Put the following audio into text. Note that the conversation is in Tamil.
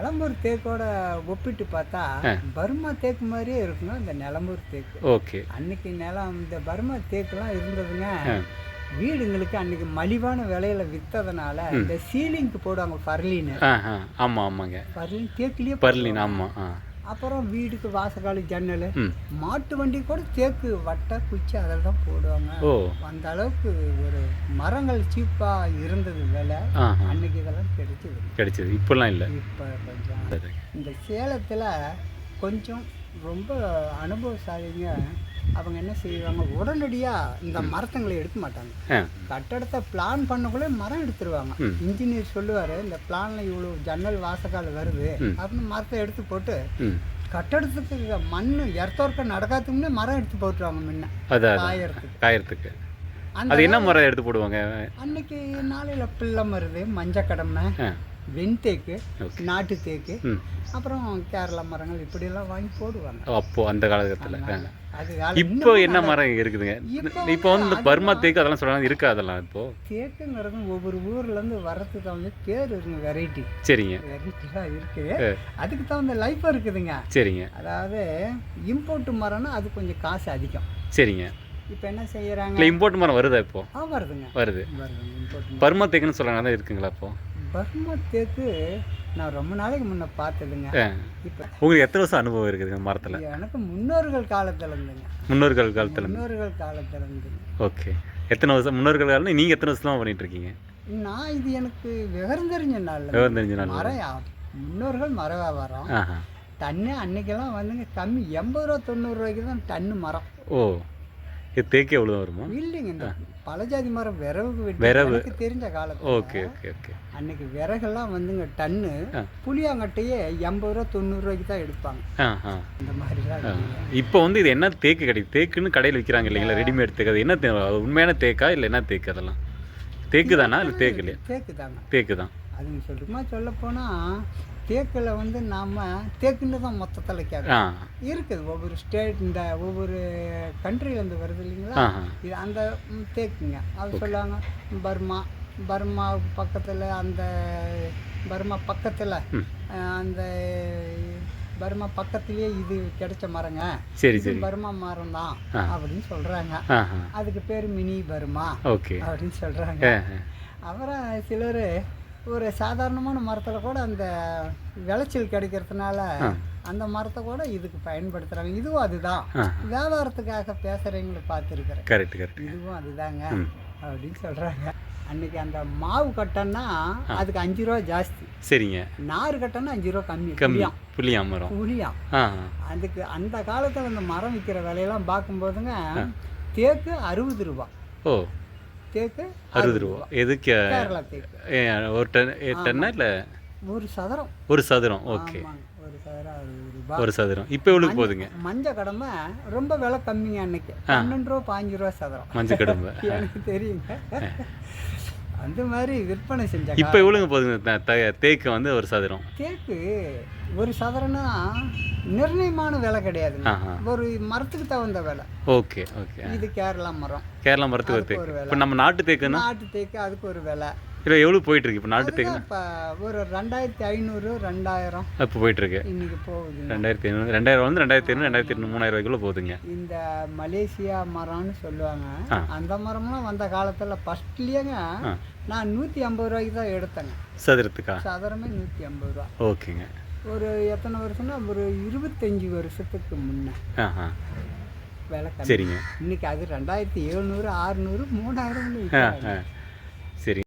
நிலம்பூர் தேக்கோட ஒப்பிட்டு பார்த்தா. பர்மா தேக்கு மாதிரியே இருக்குங்க இந்த நிலம்பூர் தேக்கு. ஓகே. அன்னைக்கு நிலம் இந்த பர்மா தேக்குலாம் இருந்ததுங்க. வீடுங்களுக்கு அன்னைக்கு மலிவான விலையில வித்ததுனால இந்த சீலிங்க்கு போடுவாங்க பர்லின்னு. ஆ ஆ. ஆமாம் ஆமாங்க. பர்லின் தேக்குலயே பர்லின் ஆமாம் ஆ. அப்புறம் வீடுக்கு வாசக்காலி ஜன்னல் மாட்டு வண்டி கூட தேக்கு வட்டை குச்சி அதில் தான் போடுவாங்க அந்த அளவுக்கு ஒரு மரங்கள் சீப்பாக இருந்தது விலை. அன்னைக்கு இதெல்லாம் கிடைச்சது கிடைச்சது. இப்போல்லாம் இல்லை. இப்போ கொஞ்சம் இந்த சேலத்தில் கொஞ்சம் ரொம்ப அனுபவசாலிங்க அவங்க என்ன செய்வாங்க உடனடியாக இந்த மரத்தங்களை எடுக்க மாட்டாங்க. கட்டடத்தை பிளான் பண்ணக்குள்ளே மரம் எடுத்துருவாங்க. இன்ஜினியர் சொல்லுவார் இந்த பிளானில் இவ்வளோ ஜன்னல் வாசக்கால் வருது. அப்படின்னு மரத்தை எடுத்து போட்டு கட்டடத்துக்கு மண் எர்த்தோர்க்க நடக்காதுக்கு முன்னே மரம் எடுத்து போட்டுருவாங்க முன்ன. காயறதுக்கு. காயறதுக்கு. அது என்ன மரம் எடுத்து போடுவாங்க? அன்னைக்கு நாளையில் பிள்ளை மருது மஞ்சக்கடமை. வெண்தேக்கு நாட்டு தேக்கு அப்புறம் கேரளா மரங்கள் இப்படியெல்லாம் வாங்கி போடுவாங்க. அப்போ அந்த காலகட்டத்தில் இப்போ என்ன மரம் இருக்குதுங்க? இப்போ வந்து பர்மா தேக்கு அதெல்லாம் சொல்கிறாங்க இருக்கா அதெல்லாம் இப்போ. தேக்குங்கிறது ஒவ்வொரு ஊர்லேருந்து வர்றதுக்கு தகுந்த பேர் இருக்குங்க வெரைட்டி. சரிங்க. வெரைட்டிலாம் இருக்கு. அதுக்கு தகுந்த லைஃப் இருக்குதுங்க. சரிங்க. அதாவது இம்போர்ட் மரம்னா அது கொஞ்சம் காசு அதிகம். சரிங்க. இப்போ என்ன செய்யறாங்க? இம்போர்ட் மரம் வருதா இப்போ? வருதுங்க. வருது. பர்மா தேக்குன்னு சொல்கிறாங்க அதான் இருக்குங்களா இப்போ? பர்மா தேக்கு நான் ரொம்ப நாளைக்கு முன்ன பார்த்ததுங்க. இப்போ உங்களுக்கு எத்தனை வருஷம் அனுபவம் இருக்குதுங்க மரத்தில்? எனக்கு முன்னோர்கள் காலத்துல இருந்துங்க. முன்னோர்கள் காலத்தில் முன்னோர்கள் காலத்துல இருந்துங்க ஓகே. எத்தனை வருஷம் முன்னோர்கள் காலம் நீங்கள் எத்தனை வருஷம் பண்ணிட்டு இருக்கீங்க? நான் இது எனக்கு விவரம் தெரிஞ்ச நாள்ல. விவரம் தெரிஞ்ச நாள் மரம் முன்னோர்கள் மர வியாபாரம். டன்னு அன்னைக்கெல்லாம் வந்துங்க கம்மி எண்பது ரூபா தொண்ணூறு ரூபாய்க்கு தான் டன்னு மரம். ஓ. தேக்கு எவ்வளோ வருமா? இல்லைங்க இந்த பழஜாதி மரம் விறகு. விறகு. தெரிஞ்ச காலத்துல ஓகே ஓகே ஓகே. அன்னைக்கு விறகெல்லாம் வந்துங்க டன்னு. புளியாங்கட்டையே எண்பது ரூபா தொண்ணூறு ரூபாய்க்கு தான் எடுப்பாங்க. இந்த மாதிரிலாம். இப்போ வந்து இது என்ன தேக்கு கிடைக்கும் தேக்குன்னு கடையில் விற்கிறாங்க இல்லைங்களா ரெடிமேட் தேக்கு. அது என்ன உண்மையான தேக்கா இல்லை என்ன தேக்கு அதெல்லாம்? தேக்கு தானா இல்லை தேக்கு இல்லையா தேக்கு தாங்க தேக்கு தான் அதுங்க சொல்லுமா சொல்ல தேக்கில் வந்து நாம் தேக்குன்னு தான் மொத்தத்தில் கேட்கும் ஆ. இருக்குது. ஒவ்வொரு ஸ்டேட் இந்த ஒவ்வொரு countryல-இருந்து வருது இல்லைங்களா? இது அந்த தேக்குங்க. அது சொல்லுவாங்க பர்மா. பர்மா பக்கத்தில் அந்த பர்மா பக்கத்தில். அந்த பர்மா பக்கத்துலேயே இது கிடைச்ச மரங்க. சரி சரி. பர்மா மரம் தான். அப்படின்னு சொல்கிறாங்க அதுக்கு பேர் மினி பர்மா ஓகே. அப்படின்னு சொல்கிறாங்க. அப்புறம் சிலர் ஒரு சாதாரணமான மரத்தில் கூட அந்த விளைச்சல் கிடைக்கிறதுனால அந்த மரத்தை கூட இதுக்கு பயன்படுத்துகிறாங்க இதுவும் அதுதான். வியாபாரத்துக்காக பேசுகிறவங்களை பார்த்துருக்குறேன். Correct correct. இதுவும் அதுதாங்க. அப்படின்னு சொல்கிறாங்க அன்னைக்கு அந்த மாவு கட்டன்னா அதுக்கு அஞ்சு ரூபா ஜாஸ்தி. சரிங்க. நாறு கட்டன்னா அஞ்சு ரூபா கம்மி. கம்மி. புளியாம் புளியா மரம். புளியாம் ஆ. அதுக்கு அந்த காலத்தில் அந்த மரம் விற்கிற விலையெல்லாம் பார்க்கும்போதுங்க தேக்கு அறுபது ரூபா. ஓ. தேக்கு அறுபது ரூபா. எதுக்கு? ஒரு டன் டன்னா இல்லை? ஒரு சதுரம். ஒரு சதுரம். ஓகே. ஒரு சதுரம் அறுபது ரூபா. ஒரு சதுரம். இப்போ எவ்வளோக்கு போகுதுங்க? மஞ்சள் கடமை ரொம்ப விலை கம்மிங்க அன்னைக்கு. பன்னெண்டு ரூபா பாஞ்சு ரூபா சதுரம். மஞ்சள் கடும்பு எனக்கு தெரியுங்க. அந்த மாதிரி விற்பனை செஞ்சாங்க இப்போ எவ்வளோங்க போகுதுங்க? தேக்கு வந்து ஒரு சதுரம். தேக்கு ஒரு சதுரம்னா நிர்ணயமான விலை கிடையாதுங்க. ஆஹா. ஒரு மரத்துக்கு தகுந்த விலை. Okay okay. இது கேரளா மரம். கேரளா மரத்துக்கு ஒரு விலை. இப்போ நம்ம நாட்டு தேக்குன்னா? நாட்டு தேக்கு அதுக்கு ஒரு விலை. இல்லை எவ்வளோ போயிட்டு இருக்கு இப்போ நாட்டு இப்போ ஒரு ரெண்டாயிரத்தி ஐநூறு ரெண்டாயிரம் இப்போ போயிட்டு இருக்கு இன்னைக்கு போகுதுங்க. ரெண்டாயிரத்தி ஐநூறு ரெண்டாயிரம் வந்து ரெண்டாயிரத்தி ஐநூறு ரெண்டாயிரத்தி ஐநூறு மூணாயிரம் ரூபாய்க்குள்ள போகுதுங்க. இந்த மலேசியா மரம்னு சொல்லுவாங்க. அந்த மரம்லாம் வந்த காலத்தில் ஃபஸ்ட்லேயேங்க நான் நூற்றி ஐம்பது ரூபாய்க்கு தான் எடுத்தேங்க. சதுரத்துக்கா? சதுரமே நூற்றி ஐம்பது ரூபா. ஓகேங்க. ஒரு எத்தனை வருஷம்னா ஒரு இருபத்தஞ்சி வருஷத்துக்கு முன்னே. விலை சரிங்க. இன்னைக்கு அது ரெண்டாயிரத்தி எழுநூறு ஆறுநூறு மூணாயிரம் சரி.